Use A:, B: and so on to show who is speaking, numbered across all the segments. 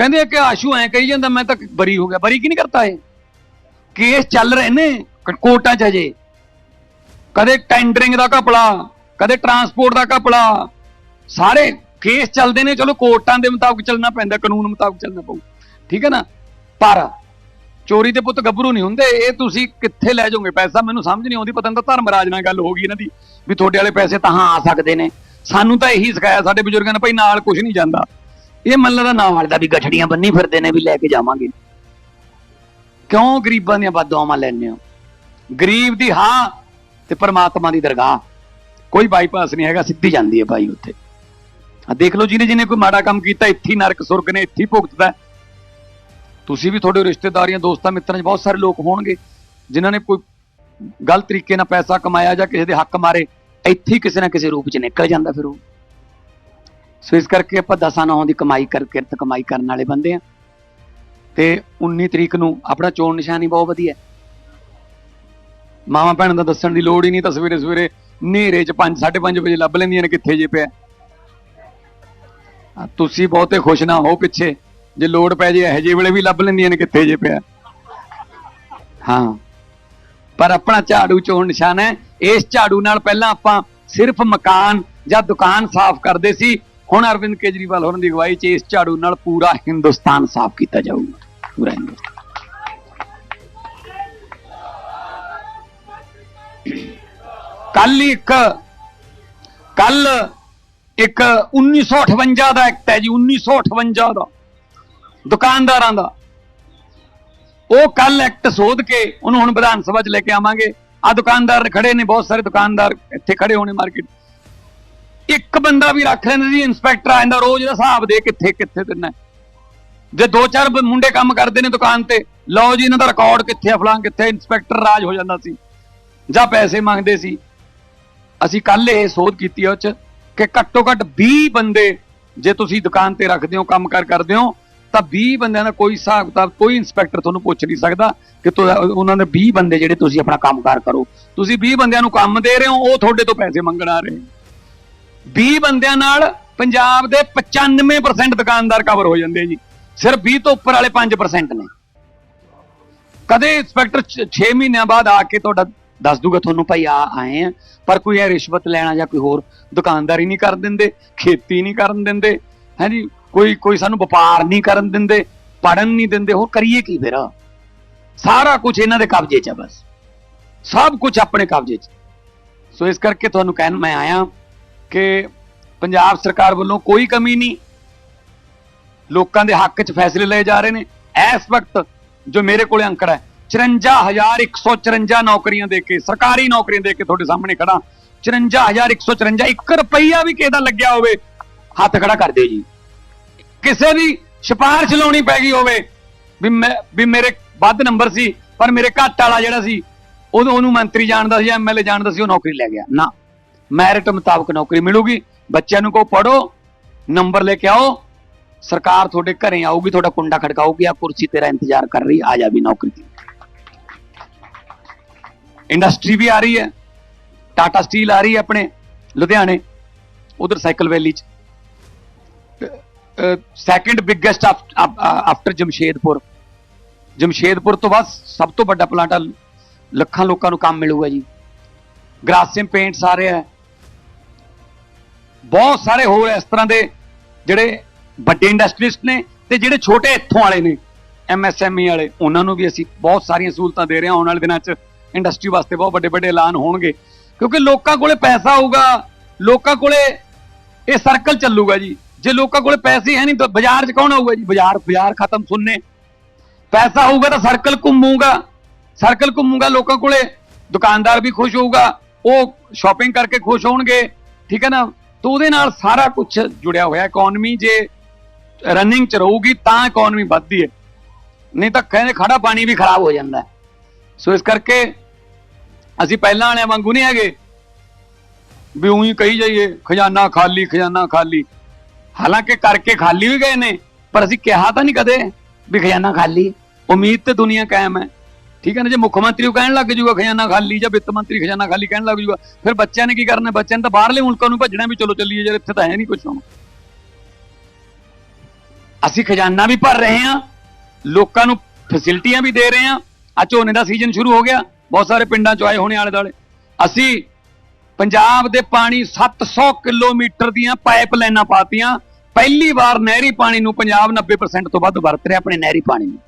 A: ਕਹਿੰਦੇ ਕਿ ਆਸ਼ੂ ਐ ਕਹੀ ਜਾਂਦਾ, ਮੈਂ ਤਾਂ ਬਰੀ ਹੋ ਗਿਆ। ਬਰੀ ਕੀ ਨਹੀਂ ਕਰਤਾ ਇਹ? ਕੇਸ ਚੱਲ ਰਹੇ ਨੇ ਕੋਰਟਾਂ 'ਚ ਅਜੇ। ਕਦੇ ਟੈਂਡਰਿੰਗ ਦਾ ਘਪਲਾ, ਕਦੇ ਟਰਾਂਸਪੋਰਟ ਦਾ ਘਪਲਾ। ਸਾਰੇ ਕੇਸ ਚੱਲਦੇ ਨੇ, ਚਲੋ ਕੋਰਟਾਂ ਦੇ ਮੁਤਾਬਕ ਚੱਲਣਾ ਪੈਂਦਾ, ਕਾਨੂੰਨ ਮੁਤਾਬਕ ਚੱਲਣਾ ਪਊ। ਠੀਕ ਹੈ ਨਾ? ਪਰ ਚੋਰੀ ਦੇ ਪੁੱਤ ਗੱਭਰੂ ਨਹੀਂ ਹੁੰਦੇ। ਇਹ ਤੁਸੀਂ ਕਿੱਥੇ ਲੈ ਜਾਓਗੇ? ਪੈਸਾ ਮੈਨੂੰ ਸਮਝ ਨਹੀਂ ਆਉਂਦੀ। ਪਤਾ ਨਹੀਂ ਤਾਂ ਧਰਮਰਾਜ ਨਾਲ ਗੱਲ ਹੋ ਗਈ ਇਹਨਾਂ ਦੀ, ਵੀ ਤੁਹਾਡੇ ਵਾਲੇ ਪੈਸੇ ਤਾਂ ਹਾਂ ਆ ਸਕਦੇ ਨੇ। ਸਾਨੂੰ ਤਾਂ ਇਹੀ ਸਿਖਾਇਆ ਸਾਡੇ ਬਜ਼ੁਰਗਾਂ ਨੇ, ਭਾਈ ਨਾਲ ਕੁਝ ਨਹੀਂ ਜਾਂਦਾ। ਇਹ ਮੰਨ ਦਾ ਨਾਲ ਦਾ ਵੀ ਗਠੜੀਆਂ ਬੰਨੀ ਫਿਰਦੇ ਨੇ ਵੀ ਲੈ ਕੇ ਜਾਵਾਂਗੇ। ਕਿਉਂ ਗਰੀਬਾਂ ਦੀਆਂ ਬਦਦੁਆਵਾਂ ਲੈਣੇ ਹੋ? ਗਰੀਬ ਦੀ ਹਾਂ ਤੇ ਪਰਮਾਤਮਾ ਦੀ ਦਰਗਾਹ। ਕੋਈ ਬਾਈਪਾਸ ਨਹੀਂ ਹੈਗਾ, ਸਿੱਧੀ ਜਾਂਦੀ ਹੈ ਭਾਈ ਉੱਥੇ। ਆ ਦੇਖ ਲਓ ਜਿਹਨੇ ਜਿਹਨੇ ਕੋਈ ਮਾੜਾ ਕੰਮ ਕੀਤਾ, ਇੱਥੇ ਨਰਕ ਸੁਰਗ ਨੇ, ਇੱਥੇ ਭੁਗਤਦਾ ਤੁਸੀਂ ਵੀ ਤੁਹਾਡੇ ਰਿਸ਼ਤੇਦਾਰੀਆਂ, ਦੋਸਤਾਂ, ਮਿੱਤਰਾਂ 'ਚ ਬਹੁਤ ਸਾਰੇ ਲੋਕ ਹੋਣਗੇ, ਜਿਨ੍ਹਾਂ ਨੇ ਕੋਈ ਗਲਤ ਤਰੀਕੇ ਨਾਲ ਪੈਸਾ ਕਮਾਇਆ ਜਾਂ ਕਿਸੇ ਦੇ ਹੱਕ ਮਾਰੇ, ਇੱਥੇ ਕਿਸੇ ਨਾ ਕਿਸੇ ਰੂਪ 'ਚ ਨਿਕਲ ਜਾਂਦਾ ਫਿਰ ਉਹ। ਸੋ ਇਸ ਕਰਕੇ ਆਪਾਂ ਦਸਾਂ ਨੌਂ ਦੀ ਕਮਾਈ ਕਰ, ਕਿਰਤ ਕਮਾਈ ਕਰਨ ਵਾਲੇ ਬੰਦੇ ਆ ਤੇ 19 ਤਰੀਕ ਨੂੰ ਆਪਣਾ ਚੋਣ ਨਿਸ਼ਾਨੀ ਬਹੁਤ ਵਧੀਆ ਹੈ। ਮਾਵਾਂ ਭੈਣਾਂ ਦਾ ਦੱਸਣ ਦੀ ਲੋੜ ਹੀ ਨਹੀਂ ਤਾਂ ਸਵੇਰੇ ਸਵੇਰੇ ਹਨੇਰੇ 'ਚ 5 5:30 ਵਜੇ ਲੱਭ ਲੈਂਦੀਆਂ ਨੇ ਕਿੱਥੇ ਜੇ ਪਿਆ। ਤੁਸੀਂ ਬਹੁਤੇ ਖੁਸ਼ ਨਾ ਹੋ ਪਿੱਛੇ, ਜੇ ਲੋੜ ਪੈ ਜੇ ਇਹੋ ਜਿਹੇ ਵੇਲੇ ਵੀ ਲੱਭ ਲੈਂਦੀਆਂ ਨੇ ਕਿੱਥੇ ਜੇ ਪਿਆ। ਹਾਂ। ਪਰ ਆਪਣਾ ਝਾੜੂ ਚੋਣ ਨਿਸ਼ਾਨ ਹੈ। ਇਸ ਝਾੜੂ ਨਾਲ ਪਹਿਲਾਂ ਆਪਾਂ ਸਿਰਫ ਮਕਾਨ ਜਾਂ ਦੁਕਾਨ ਸਾਫ਼ ਕਰਦੇ ਸੀ। ਹੁਣ ਅਰਵਿੰਦ ਕੇਜਰੀਵਾਲ ਹੋਰਾਂ ਦੀ ਅਗਵਾਈ 'ਚ ਇਸ ਝਾੜੂ ਨਾਲ ਪੂਰਾ ਹਿੰਦੁਸਤਾਨ ਸਾਫ਼ ਕੀਤਾ ਜਾਊਗਾ। ਪੂਰਾ ਹਿੰਦੁਸਤਾਨ। ਕੱਲ ਇੱਕ ਕੱਲ ਇੱਕ 1958 ਦਾ ਐਕਟ ਹੈ ਜੀ 1958 ਦਾ, ਦੁਕਾਨਦਾਰਾਂ ਦਾ। ਉਹ ਕੱਲ ਐਕਟ ਸੋਧ ਕੇ ਉਹਨੂੰ ਹੁਣ ਵਿਧਾਨ ਸਭਾ 'ਚ ਲੈ ਕੇ ਆਵਾਂਗੇ। ਆ ਦੁਕਾਨਦਾਰ ਖੜੇ ਨੇ, ਬਹੁਤ ਸਾਰੇ ਦੁਕਾਨਦਾਰ ਇੱਥੇ ਖੜੇ ਹੋਣੇ ਮਾਰਕੀਟ ਇੱਕ ਬੰਦਾ ਵੀ ਰੱਖ ਲੈਂਦੇ ਸੀ ਇੰਸਪੈਕਟਰ ਆ ਜਾਂਦਾ, ਰੋਜ਼ ਦਾ ਹਿਸਾਬ ਦੇ ਕਿੱਥੇ ਕਿੱਥੇ ਦਿਨਾ ਜੇ ਦੋ ਚਾਰ ਮੁੰਡੇ ਕੰਮ ਕਰਦੇ ਨੇ ਦੁਕਾਨ ਤੇ, ਲਓ ਜੀ, ਇਹਨਾਂ ਦਾ ਰਿਕਾਰਡ ਕਿੱਥੇ ਆ ਫਲਾਂ ਕਿੱਥੇ ਇੰਸਪੈਕਟਰ ਰਾਜ ਹੋ ਜਾਂਦਾ ਸੀ। ਜਾਂ ਪੈਸੇ ਮੰਗਦੇ ਸੀ। ਅਸੀਂ ਕੱਲ ਇਹ ਸੋਧ ਕੀਤੀ ਉਹ ਚ ਕਿ ਘੱਟੋ ਘੱਟ 20 ਬੰਦੇ ਜੇ ਤੁਸੀਂ ਦੁਕਾਨ ਤੇ ਰੱਖਦੇ ਹੋ, ਕੰਮ ਕਾਰ ਕਰਦੇ ਹੋ, ਤਾਂ 20 ਬੰਦਿਆਂ ਦਾ ਕੋਈ ਹਿਸਾਬ ਕਿਤਾਬ, ਕੋਈ ਇੰਸਪੈਕਟਰ ਤੁਹਾਨੂੰ ਪੁੱਛ ਨਹੀਂ ਸਕਦਾ ਕਿ ਤੁਹਾ- ਉਹਨਾਂ ਦੇ 20 ਬੰਦੇ ਜਿਹੜੇ ਤੁਸੀਂ ਆਪਣਾ ਕੰਮਕਾਰ ਕਰੋ ਤੁਸੀਂ 20 ਬੰਦਿਆਂ ਨੂੰ ਕੰਮ ਦੇ ਰਹੇ ਹੋ, ਉਹ ਤੁਹਾਡੇ ਤੋਂ ਪੈਸੇ ਮੰਗਣ ਆ ਰਹੇ ਨੇ। 20 ਬੰਦਿਆਂ ਨਾਲ ਪੰਜਾਬ ਦੇ 95% ਦੁਕਾਨਦਾਰ ਕਵਰ ਹੋ ਜਾਂਦੇ ਜੀ। ਸਿਰਫ 20 ਤੋਂ ਉੱਪਰ ਵਾਲੇ 5% ਨੇ। ਕਦੇ ਇੰਸਪੈਕਟਰ 6 ਮਹੀਨਿਆਂ ਬਾਅਦ ਆ ਕੇ ਤੁਹਾਡਾ ਦੱਸ ਦੂਗਾ, ਤੁਹਾਨੂੰ ਭਾਈ ਆ ਆਏ ਆ, ਪਰ ਕੋਈ ਇਹ ਰਿਸ਼ਵਤ ਲੈਣਾ ਜਾਂ ਕੋਈ ਹੋਰ ਦੁਕਾਨਦਾਰੀ ਨਹੀਂ ਕਰਨ ਦਿੰਦੇ, ਖੇਤੀ ਨਹੀਂ ਕਰਨ ਦਿੰਦੇ ਹਾਂਜੀ ਕੋਈ ਕੋਈ ਸਾਨੂੰ ਵਪਾਰ ਨਹੀਂ ਕਰਨ ਦਿੰਦੇ ਪੜਨ ਨਹੀਂ ਦਿੰਦੇ, ਹੋਰ ਕਰੀਏ ਕੀ ਫਿਰ? ਸਾਰਾ ਕੁਝ ਇਹਨਾਂ ਦੇ ਕਬਜ਼ੇ 'ਚ ਆ ਬਸ। ਸਭ ਕੁਝ ਆਪਣੇ ਕਬਜ਼ੇ 'ਚ। ਸੋ ਇਸ ਕਰਕੇ ਤੁਹਾਨੂੰ ਕਹਿਣ ਮੈਂ ਆਇਆ ਕਿ ਪੰਜਾਬ ਸਰਕਾਰ ਵੱਲੋਂ ਕੋਈ ਕਮੀ ਨਹੀਂ, ਲੋਕਾਂ ਦੇ ਹੱਕ 'ਚ ਫੈਸਲੇ ਲਏ ਜਾ ਰਹੇ ਨੇ। ਇਸ ਵਕਤ ਜੋ ਮੇਰੇ ਕੋਲੇ ਅੰਕੜਾ ਹੈ 54154 ਨੌਕਰੀਆਂ ਦੇ ਕੇ, ਸਰਕਾਰੀ ਨੌਕਰੀਆਂ ਦੇ ਕੇ ਤੁਹਾਡੇ ਸਾਹਮਣੇ ਖੜਾ। 54154 ਇੱਕ ਰੁਪਈਆ ਵੀ ਕਿਸੇ ਦਾ ਲੱਗਿਆ ਹੋਵੇ, ਹੱਥ ਖੜਾ ਕਰ ਦਿਓ ਜੀ। ਕਿਸੇ ਦੀ ਸਿਫਾਰਿਸ਼ ਲਾਉਣੀ ਪੈ ਗਈ ਹੋਵੇ, ਵੀ ਮੈਂ, ਵੀ ਮੇਰੇ ਵੱਧ ਨੰਬਰ ਸੀ, ਪਰ ਮੇਰੇ ਘੱਟ ਵਾਲਾ ਜਿਹੜਾ ਸੀ, ਉਹਨੂੰ ਮੰਤਰੀ ਜਾਣਦਾ ਸੀ ਜਾਂ ਐਮਐਲਏ ਜਾਣਦਾ ਸੀ, ਉਹ ਨੌਕਰੀ ਲੈ ਗਿਆ। ਨਾ। ਮੈਰਿਟ ਮੁਤਾਬਕ ਨੌਕਰੀ ਮਿਲੂਗੀ। ਬੱਚਿਆਂ ਨੂੰ ਕੋ ਪੜੋ ਨੰਬਰ ਲੈ ਕੇ ਆਓ। ਸਰਕਾਰ ਤੁਹਾਡੇ ਘਰੇ ਆਊਗੀ, ਤੁਹਾਡਾ ਕੁੰਡਾ ਖੜਕਾਊਗੀ ਆ ਕੁਰਸੀ ਤੇਰਾ ਇੰਤਜ਼ਾਰ ਕਰ ਰਹੀ, ਆ ਜਾ ਵੀ ਨੌਕਰੀ ਦੀ ਇੰਡਸਟਰੀ ਵੀ ਆ ਰਹੀ ਹੈ। ਟਾਟਾ ਸਟੀਲ ਆ ਰਹੀ ਹੈ ਆਪਣੇ, ਲੁਧਿਆਣੇ, ਉਧਰ ਸਾਈਕਲ ਵੈਲੀ ਚ। Second biggest after Jamshedpur. Jamshedpur ਤੋਂ ਬਾਅਦ ਸਭ ਤੋਂ ਵੱਡਾ ਪਲਾਂਟ ਆ, ਲੱਖਾਂ ਲੋਕਾਂ ਨੂੰ ਕੰਮ ਮਿਲੂਗਾ ਜੀ। ਗ੍ਰਾਸਿਮ ਪੇਂਟਸ ਆ ਰਿਹਾ ਹੈ। ਬਹੁਤ ਸਾਰੇ ਹੋਰ ਇਸ ਤਰ੍ਹਾਂ ਦੇ ਜਿਹੜੇ ਵੱਡੇ ਇੰਡਸਟਰੀਸਟ ਨੇ ਤੇ ਜਿਹੜੇ ਛੋਟੇ ਇੱਥੋਂ ਵਾਲੇ ਨੇ ਐਮਐਸਐਮਈ ਵਾਲੇ, ਉਹਨਾਂ ਨੂੰ ਵੀ ਅਸੀਂ ਬਹੁਤ ਸਾਰੀਆਂ ਸਹੂਲਤਾਂ ਦੇ ਰਹੇ ਹਾਂ। ਆਉਣ ਵਾਲੇ ਦਿਨਾਂ 'ਚ ਇੰਡਸਟਰੀ ਵਾਸਤੇ ਬਹੁਤ ਵੱਡੇ ਵੱਡੇ ਐਲਾਨ ਹੋਣਗੇ। ਕਿਉਂਕਿ ਲੋਕਾਂ ਕੋਲੇ ਪੈਸਾ ਹੋਊਗਾ ਲੋਕਾਂ ਕੋਲੇ ਇਹ ਸਰਕਲ ਚੱਲੂਗਾ ਜੀ। ਜੇ ਲੋਕਾਂ ਕੋਲੇ ਪੈਸੇ ਹੈ ਨਹੀਂ ਤਾਂ ਬਾਜ਼ਾਰ 'ਚ ਕੌਣ ਆਊਗਾ ਜੀ? ਬਾਜ਼ਾਰ ਬਾਜ਼ਾਰ ਖਤਮ, ਸੁਣਨੇ। ਪੈਸਾ ਹੋਊਗਾ ਤਾਂ ਸਰਕਲ ਘੁੰਮੂਗਾ। ਸਰਕਲ ਘੁੰਮੂਗਾ, ਲੋਕਾਂ ਕੋਲੇ ਦੁਕਾਨਦਾਰ ਵੀ ਖੁਸ਼ ਹੋਊਗਾ। ਉਹ ਸ਼ਾਪਿੰਗ ਕਰਕੇ ਖੁਸ਼ ਹੋਣਗੇ। ਠੀਕ ਹੈ ਨਾ? ਤਾਂ ਉਹਦੇ ਨਾਲ ਸਾਰਾ ਕੁਝ ਜੁੜਿਆ ਹੋਇਆ ਇਕਨੋਮੀ ਜੇ ਰਨਿੰਗ ਚ ਰਹੂਗੀ ਤਾਂ ਇਕਨੋਮੀ ਵੱਧਦੀ ਹੈ। ਨਹੀਂ ਤਾਂ ਕਹਿੰਦੇ ਖੜਾ ਪਾਣੀ ਵੀ ਖਰਾਬ ਹੋ ਜਾਂਦਾ ਸੋ ਇਸ ਕਰਕੇ ਅਸੀਂ ਪਹਿਲਾਂ ਵਾਲਿਆਂ ਵਾਂਗੂ ਨਹੀਂ ਹੈਗੇ। ਵੀ ਉਹੀ ਕਹੀ ਜਾਈਏ, ਖਜ਼ਾਨਾ ਖਾਲੀ ਖਜ਼ਾਨਾ ਖਾਲੀ। ਹਾਲਾਂਕਿ ਕਰਕੇ ਖਾਲੀ ਵੀ ਗਏ ਨੇ, ਪਰ ਅਸੀਂ ਕਿਹਾ ਤਾਂ ਨਹੀਂ ਕਦੇ ਵੀ ਖਜ਼ਾਨਾ ਖਾਲੀ। ਉਮੀਦ ਤੇ ਦੁਨੀਆ ਕਾਇਮ ਹੈ। ਠੀਕ ਹੈ ਨਾ, ਜੇ ਮੁੱਖ ਮੰਤਰੀ ਉਹ ਕਹਿਣ ਲੱਗ ਜੂਗਾ ਖਜ਼ਾਨਾ ਖਾਲੀ ਜਾਂ ਵਿੱਤ ਮੰਤਰੀ ਖਜ਼ਾਨਾ ਖਾਲੀ ਕਹਿਣ ਲੱਗ ਜੂਗਾ, ਫਿਰ ਬੱਚਿਆਂ ਨੇ ਕੀ ਕਰਨਾ? ਬੱਚਿਆਂ ਨੇ ਤਾਂ ਬਾਹਰਲੇ ਮੁਲਕਾਂ ਨੂੰ ਭੱਜਣਾ ਵੀ ਚਲੋ ਚੱਲੀਏ ਯਾਰ, ਇੱਥੇ ਤਾਂ ਹੈ ਨਹੀਂ ਕੁਝ ਹੁਣ। ਅਸੀਂ ਖਜ਼ਾਨਾ ਵੀ ਭਰ ਰਹੇ ਹਾਂ, ਲੋਕਾਂ ਨੂੰ ਫੈਸਿਲਿਟੀਆਂ ਵੀ ਦੇ ਰਹੇ ਹਾਂ। ਆ ਝੋਨੇ ਦਾ ਸੀਜ਼ਨ ਸ਼ੁਰੂ ਹੋ ਗਿਆ, ਬਹੁਤ ਸਾਰੇ ਪਿੰਡਾਂ ਚ ਆਏ ਹੋਣੇ ਆਲੇ ਦੁਆਲੇ। ਅਸੀਂ ਪੰਜਾਬ ਦੇ ਪਾਣੀ 700 ਕਿਲੋਮੀਟਰ ਦੀਆਂ ਪਾਈਪ ਲਾਈਨਾਂ ਪਾਤੀਆਂ। ਪਹਿਲੀ ਵਾਰ ਨਹਿਰੀ ਪਾਣੀ ਨੂੰ ਪੰਜਾਬ 90% ਤੋਂ ਵੱਧ ਵਰਤ ਰਿਹਾ, ਆਪਣੇ ਨਹਿਰੀ ਪਾਣੀ ਨੂੰ।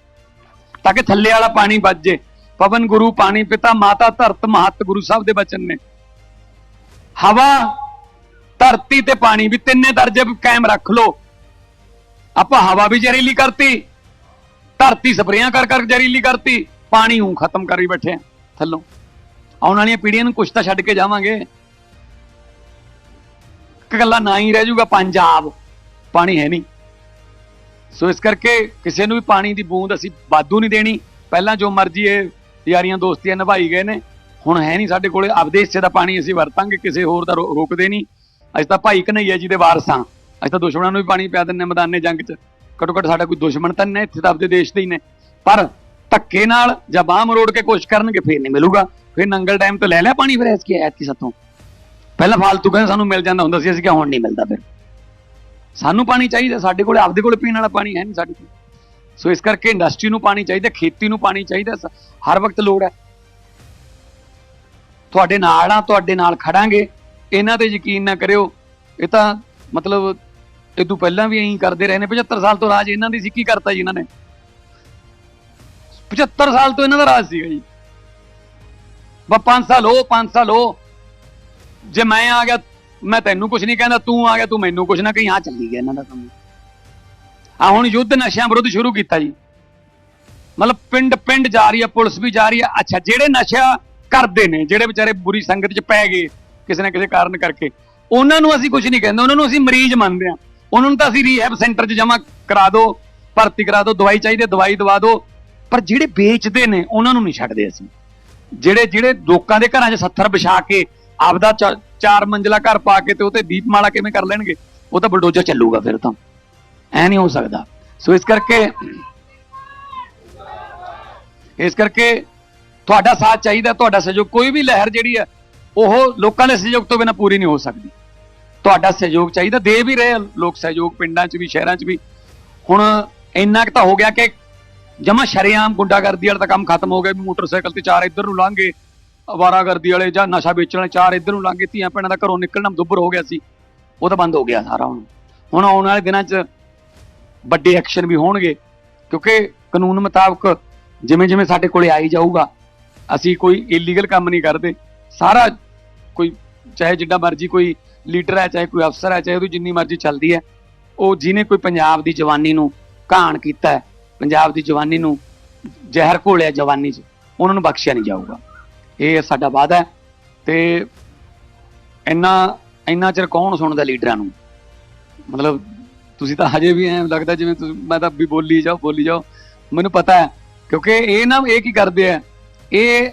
A: ਤਾਂ ਕਿ ਥੱਲੇ ਵਾਲਾ ਪਾਣੀ ਬਚ ਜੇ। ਪਵਨ ਗੁਰੂ, ਪਾਣੀ ਪਿਤਾ, ਮਾਤਾ ਧਰਤ ਮਹਤ ਗੁਰੂ ਸਾਹਿਬ ਦੇ ਬਚਨ ਨੇ। ਹਵਾ, ਧਰਤੀ ਤੇ ਪਾਣੀ ਵੀ ਤਿੰਨੇ ਦਰਜੇ ਕਾਇਮ ਰੱਖ ਲੋ ਆਪਾਂ ਹਵਾ ਵੀ ਜ਼ਹਿਰੀਲੀ ਕਰਤੀ, ਧਰਤੀ ਸਪਰੇਆਂ ਕਰ ਕਰ ਜ਼ਹਿਰੀਲੀ ਕਰਤੀ, ਪਾਣੀ ਨੂੰ ਖਤਮ ਕਰੀ ਬੈਠੇ ਆ ਥੱਲੋਂ। ਆਉਣ ਵਾਲੀਆਂ ਪੀੜ੍ਹੀਆਂ ਨੂੰ ਕੁਛ ਤਾਂ ਛੱਡ ਕੇ ਜਾਵਾਂਗੇ। ਇੱਕ ਗੱਲਾਂ ਨਾ ਹੀ ਰਹਿ ਜਾਊਗਾ, ਪੰਜਾਬ। ਪਾਣੀ ਹੈ ਨਹੀਂ। ਸੋ ਇਸ ਕਰਕੇ ਕਿਸੇ ਨੂੰ ਵੀ ਪਾਣੀ ਦੀ ਬੂੰਦ ਅਸੀਂ ਵਾਧੂ ਨਹੀਂ ਦੇਣੀ। ਪਹਿਲਾਂ ਜੋ ਮਰਜ਼ੀ ਇਹ ਯਾਰੀਆਂ ਦੋਸਤੀਆਂ ਨਿਭਾਈ ਗਏ ਨੇ, ਹੁਣ ਹੈ ਨਹੀਂ ਸਾਡੇ ਕੋਲੇ। ਆਪਦੇ ਹਿੱਸੇ ਦਾ ਪਾਣੀ ਅਸੀਂ ਵਰਤਾਂਗੇ, ਕਿਸੇ ਹੋਰ ਦਾ ਰੋ- ਰੋਕਦੇ ਨਹੀਂ। ਅਸੀਂ ਤਾਂ ਭਾਈ ਕਨਈਆ ਜੀ ਦੇ ਵਾਰਸਾਂ। ਅਸੀਂ ਤਾਂ ਦੁਸ਼ਮਣਾਂ ਨੂੰ ਵੀ ਪਾਣੀ ਪਿਆ ਦਿੰਨੇ ਮੈਦਾਨੇ ਜੰਗ 'ਚ। ਘੱਟੋ ਘੱਟ ਸਾਡਾ ਕੋਈ ਦੁਸ਼ਮਣ ਤਾਂ ਨਹੀਂ ਇੱਥੇ ਤਾਂ ਆਪਦੇ ਦੇਸ਼ ਦੇ ਹੀ ਨੇ। ਪਰ ਧੱਕੇ ਨਾਲ ਜਾਂ ਬਾਹ ਮਰੋੜ ਕੇ ਕੋਸ਼ਿਸ਼ ਕਰਨਗੇ, ਫੇਰ ਨਹੀਂ ਮਿਲੂਗਾ। ਫਿਰ ਨੰਗਲ ਟਾਈਮ ਤੋਂ ਲੈ ਲਿਆ ਪਾਣੀ ਫਿਰ ਐਸ ਕੀ ਐਤਕੀ ਸਾਤੋਂ। ਪਹਿਲਾਂ ਫਾਲਤੂ ਕਹਿੰਦੇ ਸਾਨੂੰ ਮਿਲ ਜਾਂਦਾ ਹੁੰਦਾ ਸੀ, ਅਸੀਂ ਕਿਹਾ ਹੁਣ ਨਹੀਂ ਮਿਲਦਾ ਫਿਰ। ਸਾਨੂੰ ਪਾਣੀ ਚਾਹੀਦਾ, ਸਾਡੇ ਕੋਲ ਆਪਦੇ ਕੋਲ ਪੀਣ ਵਾਲਾ ਪਾਣੀ ਹੈ ਨਹੀਂ ਸਾਡੇ ਕੋਲ। ਸੋ ਇਸ ਕਰਕੇ ਇੰਡਸਟਰੀ ਨੂੰ ਪਾਣੀ ਚਾਹੀਦਾ, ਖੇਤੀ ਨੂੰ ਪਾਣੀ ਚਾਹੀਦਾ ਹਰ ਵਕਤ ਲੋੜ ਹੈ। ਤੁਹਾਡੇ ਨਾਲ ਆ, ਤੁਹਾਡੇ ਨਾਲ ਖੜਾਂਗੇ। ਇਹਨਾਂ ਤੇ ਯਕੀਨ ਨਾ ਕਰਿਓ। ਇਹ ਤਾਂ ਮਤਲਬ ਇਹ ਤੋਂ ਪਹਿਲਾਂ ਵੀ ਐਂ ਕਰਦੇ ਰਹੇ ਨੇ। 75 ਸਾਲ ਤੋਂ ਰਾਜ ਇਹਨਾਂ ਦੀ ਸੀ ਕੀ ਕਰਤਾ ਜੀ ਇਹਨਾਂ ਨੇ। 75 ਸਾਲ ਤੋਂ ਇਹਨਾਂ ਦਾ ਰਾਜ ਸੀਗਾ ਜੀ। ਬਸ 5 ਸਾਲ ਹੋ 5 ਸਾਲ ਹੋ। ਜੇ ਮੈਂ ਆ ਗਿਆ ਮੈਂ ਤੈਨੂੰ ਕੁਝ ਨਹੀਂ ਕਹਿੰਦਾ, ਤੂੰ ਆ ਗਿਆ, ਤੂੰ ਮੈਨੂੰ ਕੁਝ ਨਾ ਕਹੀਂ। ਆ ਚੱਲੀ ਗਿਆ ਇਹਨਾਂ ਦਾ ਕੰਮ। ਆ ਹੁਣ ਯੁੱਧ ਨਸ਼ਿਆਂ ਵਿਰੁੱਧ ਸ਼ੁਰੂ ਕੀਤਾ ਜੀ। ਮਤਲਬ ਪਿੰਡ ਪਿੰਡ ਜਾ ਰਹੀ ਹੈ ਪੁਲਿਸ ਵੀ ਜਾ ਰਹੀ ਹੈ ਅੱਛਾ, ਜਿਹੜੇ ਨਸ਼ਾ ਕਰਦੇ ਨੇ, ਜਿਹੜੇ ਵਿਚਾਰੇ ਬੁਰੀ ਸੰਗਤ 'ਚ ਪੈ ਗਏ, ਕਿਸੇ ਨਾ ਕਿਸੇ ਕਾਰਨ ਕਰਕੇ, ਉਹਨਾਂ ਨੂੰ ਅਸੀਂ ਕੁਝ ਨਹੀਂ ਕਹਿੰਦੇ, ਉਹਨਾਂ ਨੂੰ ਅਸੀਂ ਮਰੀਜ਼ ਮੰਨਦੇ ਆ। ਉਹਨਾਂ ਨੂੰ ਤਾਂ ਅਸੀਂ ਰੀਹੈਬ ਸੈਂਟਰ 'ਚ ਜਮ੍ਹਾਂ ਕਰਾ ਦਿਓ ਭਰਤੀ ਕਰਾ ਦਿਓ ਦਵਾਈ ਚਾਹੀਦੀ ਦਵਾਈ ਦਵਾ ਦਿਓ ਪਰ ਜਿਹੜੇ ਵੇਚਦੇ ਨੇ, ਉਹਨਾਂ ਨੂੰ ਨਹੀਂ ਛੱਡਦੇ ਅਸੀਂ। ਜਿਹੜੇ ਜਿਹੜੇ ਲੋਕਾਂ ਦੇ ਘਰਾਂ 'ਚ ਸੱਥਰ ਵਿਛਾ ਕੇ ਆਪਦਾ ਚਾ- ਚਾਰ ਮੰਜ਼ਲਾ ਘਰ ਪਾ ਕੇ ਤੇ ਉਹ ਤੇ ਦੀਪਮਾਲਾ ਕਿਵੇਂ ਕਰ ਲੈਣਗੇ? ਉਹ ਤਾਂ ਬਲਡੋਜ਼ਰ ਚੱਲੂਗਾ ਫਿਰ ਤਾਂ। ਐ ਨਹੀਂ ਹੋ ਸਕਦਾ। ਸੋ ਇਸ ਕਰਕੇ ਇਸ ਕਰਕੇ ਤੁਹਾਡਾ ਸਾਥ ਚਾਹੀਦਾ, ਤੁਹਾਡਾ ਸਹਿਯੋਗ, ਕੋਈ ਵੀ ਲਹਿਰ ਜਿਹੜੀ ਹੈ, ਉਹ ਲੋਕਾਂ ਦੇ ਸਹਿਯੋਗ ਤੋਂ ਬਿਨਾਂ ਪੂਰੀ ਨਹੀਂ ਹੋ ਸਕਦੀ। ਤੁਹਾਡਾ ਸਹਿਯੋਗ ਚਾਹੀਦਾ, ਦੇ ਵੀ ਰਹੇ ਲੋਕ ਸਹਿਯੋਗ, ਪਿੰਡਾਂ 'ਚ ਵੀ, ਸ਼ਹਿਰਾਂ 'ਚ ਵੀ। ਹੁਣ ਇੰਨਾ ਕੁ ਤਾਂ ਹੋ ਗਿਆ ਕਿ ਜਮਾ ਸ਼ਰੇਆਮ ਗੁੰਡਾਗਰਦੀ ਵਾਲਾ ਤਾਂ ਕੰਮ ਖਤਮ ਹੋ ਗਿਆ ਵੀ ਮੋਟਰਸਾਈਕਲ ਤੇ ਚਾਰ ਇੱਧਰ ਨੂੰ ਲੰਘੇ ਅਵਾਰਾਗਰਦੀ ਵਾਲੇ ਜਾਂ ਨਸ਼ਾ ਵੇਚਣ ਵਾਲੇ ਚਾਰ ਇੱਧਰ ਨੂੰ ਲੰਘੇ ਧੀਆਂ ਭੈਣਾਂ ਦਾ ਘਰੋਂ ਨਿਕਲਣਾ ਦੁੱਬਰ ਹੋ ਗਿਆ ਸੀ। ਉਹ ਤਾਂ ਬੰਦ ਹੋ ਗਿਆ ਸਾਰਾ ਹੁਣ। ਹੁਣ ਆਉਣ ਵਾਲੇ ਦਿਨਾਂ 'ਚ ਵੱਡੇ ਐਕਸ਼ਨ ਵੀ ਹੋਣਗੇ ਕਿਉਂਕਿ ਕਾਨੂੰਨ ਮੁਤਾਬਕ ਜਿਵੇਂ ਜਿਵੇਂ ਸਾਡੇ ਕੋਲੇ ਆਈ ਜਾਊਗਾ, ਅਸੀਂ ਕੋਈ ਇਲੀਗਲ ਕੰਮ ਨਹੀਂ ਕਰਦੇ। ਸਾਰਾ ਕੋਈ, ਚਾਹੇ ਜਿੱਡਾ ਮਰਜ਼ੀ ਕੋਈ ਲੀਡਰ ਹੈ, ਚਾਹੇ ਕੋਈ ਅਫਸਰ ਹੈ, ਚਾਹੇ ਉਹਦੀ ਜਿੰਨੀ ਮਰਜ਼ੀ ਚੱਲਦੀ ਹੈ, ਉਹ ਜਿਹਨੇ ਕੋਈ ਪੰਜਾਬ ਦੀ ਜਵਾਨੀ ਨੂੰ ਘਾਣ ਕੀਤਾ ਪੰਜਾਬ ਦੀ ਜਵਾਨੀ ਨੂੰ ਜ਼ਹਿਰ ਘੋਲਿਆ ਜਵਾਨੀ 'ਚ, ਉਹਨਾਂ ਨੂੰ ਬਖਸ਼ਿਆ ਨਹੀਂ ਜਾਊਗਾ। ਇਹ ਸਾਡਾ ਵਾਅਦਾ ਹੈ। ਤੇ ਇੰਨਾ ਇੰਨਾ ਚਿਰ ਕੌਣ ਸੁਣਦਾ ਲੀਡਰਾਂ ਨੂੰ? ਮਤਲਬ ਤੁਸੀਂ ਤਾਂ ਹਜੇ ਵੀ ਐਂ ਲੱਗਦਾ ਜਿਵੇਂ ਤੁਸੀਂ, ਮੈਂ ਤਾਂ ਵੀ ਬੋਲੀ ਜਾਓ ਬੋਲੀ ਜਾਓ। ਮੈਨੂੰ ਪਤਾ ਹੈ, ਕਿਉਂਕਿ ਇਹ ਨਾ, ਇਹ ਕੀ ਕਰਦੇ ਆ? ਇਹ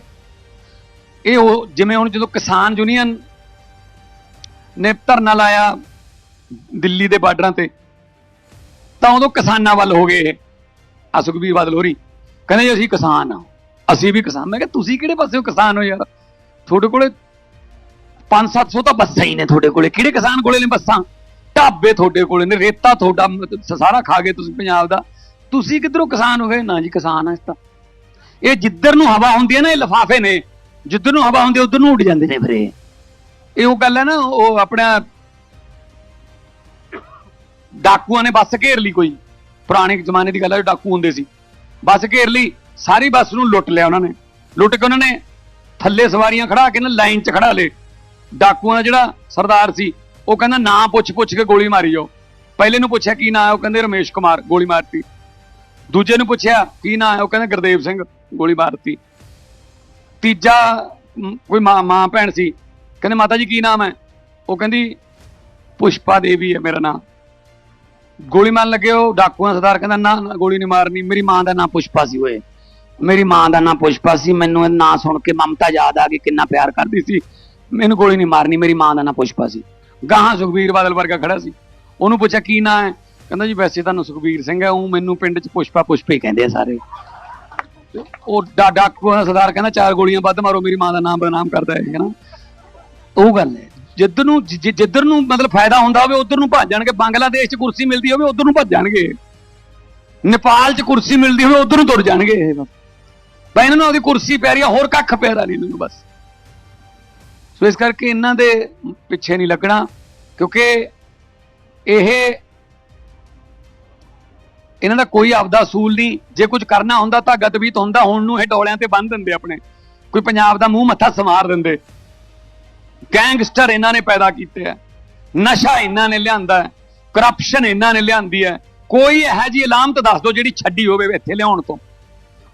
A: ਇਹ ਉਹ ਜਿਵੇਂ ਹੁਣ ਜਦੋਂ ਕਿਸਾਨ ਯੂਨੀਅਨ ਨੇ ਧਰਨਾ ਲਾਇਆ ਦਿੱਲੀ ਦੇ ਬਾਰਡਰਾਂ ਤੇ, ਤਾਂ ਉਦੋਂ ਕਿਸਾਨਾਂ ਵੱਲ ਹੋ ਗਏ ਇਹ। ਆ ਸੁਖਬੀਰ ਬਾਦਲ ਹੋਰੀ। ਕਹਿੰਦੇ ਜੀ ਅਸੀਂ ਕਿਸਾਨ ਆ ਅਸੀਂ ਵੀ ਕਿਸਾਨ, ਮੈਂ ਕਿਹਾ ਤੁਸੀਂ ਕਿਹੜੇ ਪਾਸਿਓਂ ਕਿਸਾਨ ਹੋ ਯਾਰ? ਤੁਹਾਡੇ ਕੋਲੇ 5-700 ਤਾਂ ਬੱਸਾਂ ਹੀ ਨੇ ਤੁਹਾਡੇ ਕੋਲੇ। ਕਿਹੜੇ ਕਿਸਾਨ ਕੋਲੇ ਨੇ ਬੱਸਾਂ? ਢਾਬੇ ਤੁਹਾਡੇ ਕੋਲੇ ਨੇ, ਰੇਤਾ ਤੁਹਾਡਾ, ਮਤਲਬ ਸਾਰਾ ਖਾ ਗਏ ਤੁਸੀਂ ਪੰਜਾਬ ਦਾ। ਤੁਸੀਂ ਕਿੱਧਰੋਂ ਕਿਸਾਨ ਹੋ ਗਏ ਨਾ ਜੀ ਕਿਸਾਨ ਆ ਇਸ ਤਾਂ। ਇਹ ਜਿੱਧਰ ਨੂੰ ਹਵਾ ਹੁੰਦੀ ਹੈ ਨਾ, ਇਹ ਲਫਾਫੇ ਨੇ। ਜਿੱਧਰ ਨੂੰ ਹਵਾ ਹੁੰਦੀ ਹੈ, ਉਧਰ ਨੂੰ ਉੱਡ ਜਾਂਦੇ ਨੇ ਫਿਰ ਇਹ। ਇਹ ਉਹ ਗੱਲ ਹੈ ਨਾ, ਉਹ ਆਪਣਾ ਡਾਕੂਆਂ ਨੇ ਬੱਸ ਘੇਰ ਲਈ ਕੋਈ। ਪੁਰਾਣੇ ਜ਼ਮਾਨੇ ਦੀ ਗੱਲ ਹੈ, ਡਾਕੂ ਹੁੰਦੇ ਸੀ। ਬੱਸ ਘੇਰ ਲਈ। ਸਾਰੀ ਬੱਸ ਨੂੰ ਲੁੱਟ ਲਿਆ ਉਹਨਾਂ ਨੇ। ਲੁੱਟ ਕੇ ਉਹਨਾਂ ਨੇ ਥੱਲੇ ਸਵਾਰੀਆਂ ਖੜਾ ਕੇ ਨਾ ਲਾਈਨ 'ਚ ਖੜਾ ਲੇ। ਡਾਕੂਆਂ ਦਾ ਜਿਹੜਾ ਸਰਦਾਰ ਸੀ ਉਹ ਕਹਿੰਦਾ ਨਾਂ ਪੁੱਛ ਪੁੱਛ ਕੇ ਗੋਲੀ ਮਾਰੀ ਜਾਓ। ਪਹਿਲੇ ਨੂੰ ਪੁੱਛਿਆ ਕੀ ਨਾਂ ਹੈ? ਉਹ ਕਹਿੰਦੇ ਰਮੇਸ਼ ਕੁਮਾਰ ਗੋਲੀ ਮਾਰਤੀ। ਦੂਜੇ ਨੂੰ ਪੁੱਛਿਆ ਕੀ ਨਾਂ ਹੈ? ਉਹ ਕਹਿੰਦੇ ਗੁਰਦੇਵ ਸਿੰਘ ਗੋਲੀ ਮਾਰਤੀ। ਤੀਜਾ ਕੋਈ ਮਾਂ ਮਾਂ ਭੈਣ ਸੀ ਕਹਿੰਦੇ ਮਾਤਾ ਜੀ ਕੀ ਨਾਮ ਹੈ? ਉਹ ਕਹਿੰਦੀ ਪੁਸ਼ਪਾ ਦੇਵੀ ਹੈ ਮੇਰਾ ਨਾਮ। ਗੋਲੀ ਮਾਰਨ ਲੱਗੇ ਉਹ ਡਾਕੂਆਂ ਸਰਦਾਰ ਕਹਿੰਦਾ ਨਾ ਨਾ, ਗੋਲੀ ਨਹੀਂ ਮਾਰਨੀ ਮੇਰੀ ਮਾਂ ਦਾ ਨਾਮ ਪੁਸ਼ਪਾ ਸੀ ਓਏ। ਮੇਰੀ ਮਾਂ ਦਾ ਨਾਮ ਪੁਸ਼ਪਾ ਸੀ, ਮੈਨੂੰ ਇਹ ਨਾਂ ਸੁਣ ਕੇ ਮਮਤਾ ਯਾਦ ਆ ਗਈ ਕਿੰਨਾ ਪਿਆਰ ਕਰਦੀ ਸੀ। ਮੈਨੂੰ ਗੋਲੀ ਨਹੀਂ ਮਾਰਨੀ, ਮੇਰੀ ਮਾਂ ਦਾ ਨਾਮ ਪੁਸ਼ਪਾ ਸੀ। ਗਾਹਾਂ ਸੁਖਬੀਰ ਬਾਦਲ ਵਰਗਾ ਖੜਾ ਸੀ। ਉਹਨੂੰ ਪੁੱਛਿਆ, ਕੀ ਨਾਂ ਹੈ? ਕਹਿੰਦਾ, ਜੀ ਵੈਸੇ ਤਾਂ ਸੁਖਬੀਰ ਸਿੰਘ ਹੈ, ਉਹ ਮੈਨੂੰ ਪਿੰਡ 'ਚ ਪੁਸ਼ਪਾ ਪੁਸ਼ਪੇ ਕਹਿੰਦੇ ਆ ਸਾਰੇ। ਉਹ ਡਾ- ਡਾਕੂ ਦਾ ਸਰਦਾਰ ਕਹਿੰਦਾ, ਚਾਰ ਗੋਲੀਆਂ ਵੱਧ ਮਾਰੋ, ਮੇਰੀ ਮਾਂ ਦਾ ਨਾਮ ਬਦਨਾਮ ਕਰਦਾ ਹੈ ਨਾ? ਉਹ ਗੱਲ ਹੈ। ਜਿੱਧਰ ਨੂੰ ਜਿੱਧਰ ਨੂੰ ਮਤਲਬ ਫਾਇਦਾ ਹੁੰਦਾ ਹੋਵੇ, ਉਧਰ ਨੂੰ ਭੱਜ ਜਾਣਗੇ। ਬੰਗਲਾਦੇਸ਼ 'ਚ ਕੁਰਸੀ ਮਿਲਦੀ ਹੋਵੇ, ਉਧਰ ਨੂੰ ਭੱਜ ਜਾਣਗੇ। ਨੇਪਾਲ 'ਚ ਕੁਰਸੀ ਮਿਲਦੀ ਹੋਵੇ, ਉਧਰ ਨੂੰ ਤੁਰ ਜਾਣਗੇ। ਇਹ ਬਸ ਇਹਨਾਂ ਨੂੰ ਉਹਦੀ ਕੁਰਸੀ ਪੈ ਰਹੀ ਆ, ਹੋਰ ਕੱਖ ਪੈਦਾ ਨਹੀਂ ਇਹਨਾਂ ਨੂੰ ਬਸ। ਸੋ ਇਸ ਕਰਕੇ ਇਹਨਾਂ ਦੇ ਪਿੱਛੇ ਨਹੀਂ ਲੱਗਣਾ, ਕਿਉਂਕਿ ਇਹ ਇਹਨਾਂ ਦਾ ਕੋਈ ਆਪਦਾ ਸੂਲ ਨਹੀਂ। ਜੇ ਕੁਝ ਕਰਨਾ ਹੁੰਦਾ ਤਾਂ ਗਤਵੀਤ ਹੁੰਦਾ, ਹੁਣ ਨੂੰ ਇਹ ਡੋਲਿਆਂ ਤੇ ਬੰਨ ਦਿੰਦੇ ਆਪਣੇ। ਕੋਈ ਪੰਜਾਬ ਦਾ ਮੂੰਹ ਮੱਥਾ ਸਮਾਰ ਦਿੰਦੇ। ਗੈਂਗਸਟਰ ਇਹਨਾਂ ਨੇ ਪੈਦਾ ਕੀਤੇ ਆ। ਨਸ਼ਾ ਇਹਨਾਂ ਨੇ ਲਿਆਂਦਾ ਕਰਪਸ਼ਨ ਇਹਨਾਂ ਨੇ ਲਿਆਂਦੀ ਹੈ। ਕੋਈ ਇਹੋ ਜੀ ਇਲਾਮਤ ਦੱਸ ਦਿਓ ਜਿਹੜੀ ਛੱਡੀ ਹੋਵੇ ਇੱਥੇ ਲਿਆਉਣ ਤੋਂ।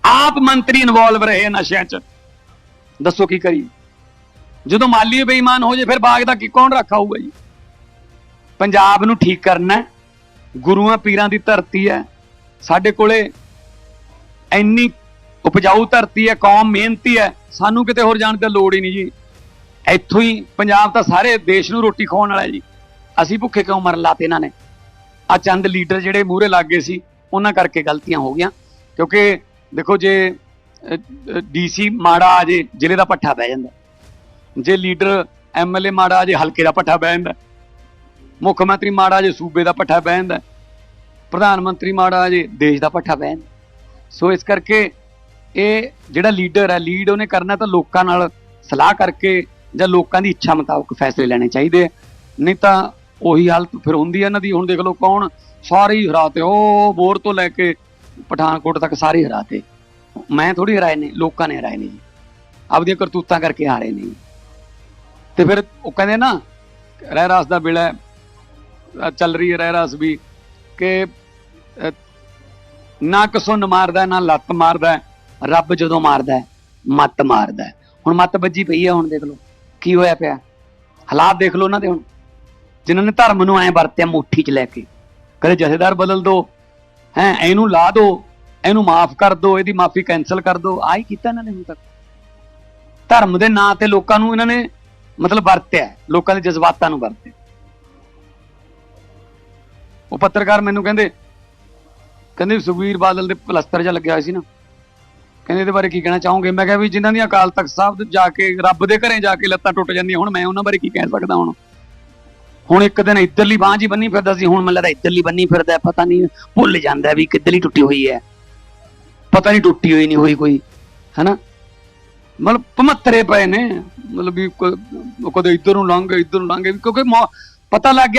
A: ਆਪ ਮੰਤਰੀ ਇਨਵੋਲਵ ਰਹੇ ਨਸ਼ਿਆਂ 'ਚ। ਦੱਸੋ ਕੀ ਕਰੀ ਜਦੋਂ ਮਾਲੀ ਬੇਈਮਾਨ ਹੋ ਜੇ, ਫਿਰ ਬਾਗ ਦਾ ਕੀ ਕੌਣ ਰੱਖਾਊਗਾ ਜੀ? ਪੰਜਾਬ ਨੂੰ ਠੀਕ ਕਰਨਾ ਗੁਰੂਆਂ ਪੀਰਾਂ ਦੀ ਧਰਤੀ ਹੈ। ਸਾਡੇ ਕੋਲੇ ਇੰਨੀ ਉਪਜਾਊ ਧਰਤੀ ਹੈ, ਕੌਮ ਮਿਹਨਤੀ ਹੈ। ਸਾਨੂੰ ਕਿਤੇ ਹੋਰ ਜਾਣ ਦੀ ਲੋੜ ਹੀ ਨਹੀਂ ਜੀ। ਇੱਥੋਂ ਹੀ ਪੰਜਾਬ ਤਾਂ ਸਾਰੇ ਦੇਸ਼ ਨੂੰ ਰੋਟੀ ਖਵਾਉਣ ਵਾਲਾ ਜੀ। ਅਸੀਂ ਭੁੱਖੇ ਕਿਉਂ ਮਰਨ ਲਾਤੇ ਇਹਨਾਂ ਨੇ? ਆ ਚੰਦ ਲੀਡਰ ਜਿਹੜੇ ਮੂਹਰੇ ਲੱਗ ਸੀ, ਉਹਨਾਂ ਕਰਕੇ ਗਲਤੀਆਂ ਹੋ ਗਈਆਂ। ਕਿਉਂਕਿ ਦੇਖੋ ਜੇ ਡੀਸੀ ਮਾੜਾ ਆ ਜੇ ਜ਼ਿਲ੍ਹੇ ਦਾ ਪੱਠਾ ਬਹਿ ਜਾਂਦਾ। ਜੇ ਲੀਡਰ ਐਮਐਲਏ ਮਾੜਾ ਆ ਜੇ ਹਲਕੇ ਦਾ ਪੱਠਾ ਬਹਿ ਜਾਂਦਾ। ਮੁੱਖ ਮੰਤਰੀ ਮਾੜਾ ਜੇ ਸੂਬੇ ਦਾ ਪੱਠਾ ਬਹਿ ਜਾਂਦਾ। ਪ੍ਰਧਾਨ ਮੰਤਰੀ ਮਾੜਾ ਆ ਜੇ ਦੇਸ਼ ਦਾ ਪੱਠਾ ਬਹਿ ਜਾਂਦਾ। ਸੋ ਇਸ ਕਰਕੇ ਇਹ ਜਿਹੜਾ ਲੀਡਰ ਹੈ, ਲੀਡ ਉਹਨੇ ਕਰਨਾ ਤਾਂ ਲੋਕਾਂ ਨਾਲ ਸਲਾਹ ਕਰਕੇ ਜਾਂ ਲੋਕਾਂ ਦੀ ਇੱਛਾ ਮੁਤਾਬਕ ਫੈਸਲੇ ਲੈਣੇ ਚਾਹੀਦੇ ਆ। ਨਹੀਂ ਤਾਂ ਉਹੀ ਹਾਲਤ ਫਿਰ ਹੁੰਦੀ ਹੈ ਇਹਨਾਂ ਦੀ। ਹੁਣ ਦੇਖ ਲਓ ਕੌਣ ਸਾਰੇ ਹੀ ਹਰਾਤੇ ਉਹ ਬੋਰ ਤੋਂ ਲੈ ਕੇ ਪਠਾਨਕੋਟ ਤੱਕ ਸਾਰੇ ਹਰਾਤੇ। ਮੈਂ ਥੋੜੀ ਹਰਾਏ ਨੇ ਲੋਕਾਂ ਨੇ ਹਰਾਏ ਨੇ ਜੀ। ਆਪਦੀਆਂ ਕਰਤੂਤਾਂ ਕਰਕੇ ਹਾਰੇ ਨੇ। ਜੀ। ਤੇ ਫਿਰ ਉਹ ਕਹਿੰਦੇ ਨਾ ਰਹਿ ਰਾਸ ਦਾ ਵੇਲਾ ਚੱਲ ਰਹੀ ਹੈ ਰਹਿ ਰਾਸ ਵੀ ਕਿ ਅ, ਨਾ ਕਸੁੰਨ ਮਾਰਦਾ ਨਾ ਲੱਤ ਮਾਰਦਾ ਰੱਬ ਜਦੋਂ ਮਾਰਦਾ ਮੱਤ ਮਾਰਦਾ। ਹੁਣ ਮੱਤ ਵੱਜੀ ਪਈ ਹੈ ਹੁਣ ਦੇਖ ਲਓ ਕੀ ਹੋਇਆ ਪਿਆ? ਹਾਲਾਤ ਦੇਖ ਲਓ ਉਹਨਾਂ ਦੇ ਹੁਣ। ਜਿਨ੍ਹਾਂ ਨੇ ਧਰਮ ਨੂੰ ਐ ਵਰਤਿਆ ਮੁੱਠੀ 'ਚ ਲੈ ਕੇ। ਕਦੇ ਜਥੇਦਾਰ ਬਦਲ ਦੋ। ਹੈ, ਇਹਨੂੰ ਲਾ ਦੋ, ਇਹਨੂੰ ਮਾਫ ਕਰ ਦੋ, ਇਹਦੀ ਮਾਫੀ ਕੈਨਸਲ ਕਰ ਦੋ। ਆਹੀ ਕੀਤਾ ਇਹਨਾਂ ਨੇ ਹੁਣ ਤੱਕ। ਧਰਮ ਦੇ ਨਾਂ ਤੇ ਲੋਕਾਂ ਨੂੰ ਇਹਨਾਂ ਨੇ ਮਤਲਬ ਵਰਤਿਆ, ਲੋਕਾਂ ਦੇ ਜਜ਼ਬਾਤਾਂ ਨੂੰ ਵਰਤਿਆ। ਉਹ ਪੱਤਰਕਾਰ ਮੈਨੂੰ ਕਹਿੰਦੇ ਕਹਿੰਦੇ ਸੁਖਵੀਰ ਬਾਦਲ ਦੇ ਪਲਸਤਰ ਜਿਹਾ ਲੱਗਿਆ ਹੋਇਆ ਸੀ ਨਾ। ਕਹਿੰਦੇ ਇਹਦੇ ਬਾਰੇ ਕੀ ਕਹਿਣਾ ਚਾਹੋਗੇ? ਮੈਂ ਕਿਹਾ ਵੀ ਜਿਨ੍ਹਾਂ ਦੀਆਂ ਅਕਾਲ ਤਖਤ ਸਾਹਿਬ ਜਾ ਕੇ, ਰੱਬ ਦੇ ਘਰੇ ਜਾ ਕੇ ਲੱਤਾਂ ਟੁੱਟ ਜਾਂਦੀਆਂ ਹੁਣ, ਮੈਂ ਉਹਨਾਂ ਬਾਰੇ ਕੀ ਕਹਿ ਸਕਦਾ ਹੁਣ? ਹੁਣ ਇੱਕ ਦਿਨ ਇੱਧਰਲੀ ਬਾਂਹ ਜੀ ਬੰਨੀ ਫਿਰਦਾ ਸੀ, ਹੁਣ ਮੈਨੂੰ ਲੱਗਦਾ ਇੱਧਰਲੀ ਬੰਨੀ ਫਿਰਦਾ ਪਤਾ ਨਹੀਂ ਭੁੱਲ ਜਾਂਦਾ ਵੀ ਕਿੱਧਰਲੀ ਟੁੱਟੀ ਹੋਈ ਹੈ। ਪਤਾ ਨਹੀਂ ਟੁੱਟੀ ਹੋਈ ਨਹੀਂ ਹੋਈ ਕੋਈ, ਹੈਨਾ? ਮਤਲਬ ਪਮੱਤਰੇ ਪਏ ਨੇ, ਮਤਲਬ ਵੀ ਕਦੇ ਇੱਧਰ ਨੂੰ ਲੰਘ ਗਏ ਇੱਧਰ ਨੂੰ ਲੰਘ ਗਏ ਕਿਉਂਕਿ ਪਤਾ ਲੱਗ ਗਿਆ